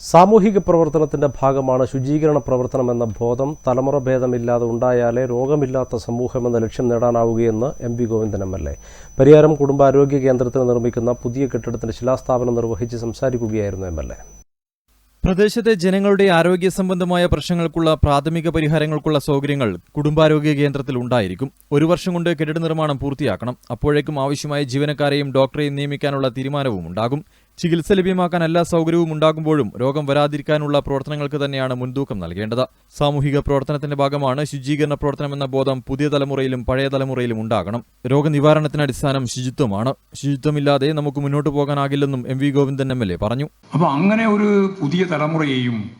സാമൂഹിക പ്രവർത്തനത്തിന്റെ ഭാഗമാണ് ശുചീകരണ പ്രവർത്തനം എന്ന ബോധം. തലമുറ ഭേദമില്ലാതെ ഉണ്ടായാലേ രോഗമില്ലാത്ത സമൂഹം എന്ന ലക്ഷ്യം നേടാനാവുകയെന്ന് M V Govindan M L A. Pariyaram കുടുംബാരോഗ്യ കേന്ദ്രത്തിന് നിർമ്മിക്കുന്ന പുതിയ കെട്ടിടത്തിന്റെ ശിലാസ്ഥാപനം നിർവഹിച്ച് സംസാരിക്കുകയായിരുന്നു എം എൽ എ. പ്രദേശത്തെ ജനങ്ങളുടെ ആരോഗ്യ സംബന്ധമായ പ്രശ്നങ്ങൾക്കുള്ള പ്രാഥമിക പരിഹാരങ്ങൾക്കുള്ള സൗകര്യങ്ങൾ കുടുംബാരോഗ്യ കേന്ദ്രത്തിൽ ഉണ്ടായിരിക്കും. ഒരു വർഷം കൊണ്ട് കെട്ടിട നിർമ്മാണം പൂർത്തിയാക്കണം. അപ്പോഴേക്കും ആവശ്യമായ ജീവനക്കാരെയും ഡോക്ടറെയും നിയമിക്കാനുള്ള തീരുമാനവും ഉണ്ടാകും. ചികിത്സ ലഭ്യമാക്കാൻ എല്ലാ സൗകര്യവും ഉണ്ടാകുമ്പോഴും രോഗം വരാതിരിക്കാനുള്ള പ്രവർത്തനങ്ങൾക്ക് തന്നെയാണ് മുൻതൂക്കം നൽകേണ്ടത്. സാമൂഹിക പ്രവർത്തനത്തിന്റെ ഭാഗമാണ് ശുചീകരണ പ്രവർത്തനമെന്ന ബോധം പുതിയ തലമുറയിലും പഴയ തലമുറയിലും ഉണ്ടാകണം. രോഗനിവാരണത്തിന് അടിസ്ഥാനം ശുചിത്വമാണ്. ശുചിത്വമില്ലാതെ നമുക്ക് മുന്നോട്ട് പോകാനാകില്ലെന്നും M V Govindan M L A പറഞ്ഞു. അപ്പോൾ അങ്ങനെ ഒരു പുതിയ തലമുറയെയും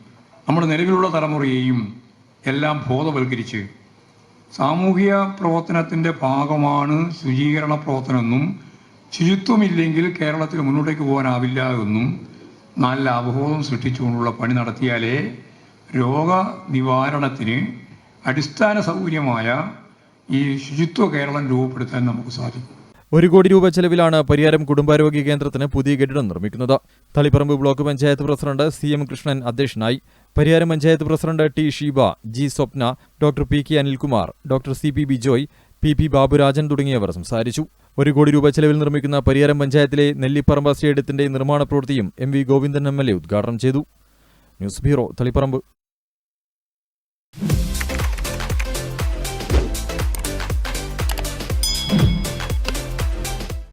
നമ്മുടെ നിലവിലുള്ള തലമുറയെയും എല്ലാം ബോധവൽക്കരിച്ച് സാമൂഹിക പ്രവർത്തനത്തിന്റെ ഭാഗമാണ് ശുചീകരണ പ്രവർത്തനമെന്നും ശുചിത്വമില്ലെങ്കിൽ കേരളത്തിൽ മുന്നോട്ടേക്ക് പോകാനാവില്ല എന്നും നല്ല അവബോധം സൃഷ്ടിച്ചുകൊണ്ടുള്ള പണി നടത്തിയാലേ രോഗനിവാരണത്തിന് അടിസ്ഥാന സൗകര്യമായ ഈ ശുചിത്വ കേരളം രൂപപ്പെടുത്താൻ നമുക്ക് സാധിക്കും. ഒരു കോടി രൂപ ചെലവിലാണ് പരിയാരം കുടുംബാരോഗ്യ കേന്ദ്രത്തിന് പുതിയ കെട്ടിടം നിർമ്മിക്കുന്നത്. Taliparamba block panchayat president C M Krishnan അധ്യക്ഷനായി Pariyaram panchayat president T Sheeba G Swapna doctor P K Anilkumar doctor C P Bijoy P P Baburajan തുടങ്ങിയവർ സംസാരിച്ചു. ഒരു കോടി രൂപ ചെലവിൽ നിർമ്മിക്കുന്ന പരിയാരം പഞ്ചായത്തിലെ നെല്ലിപ്പറമ്പ് സ്റ്റേഡിയത്തിന്റെ നിർമ്മാണ പ്രവൃത്തിയും M V Govindan M L A ഉദ്ഘാടനം ചെയ്തു. News bureau Taliparamba.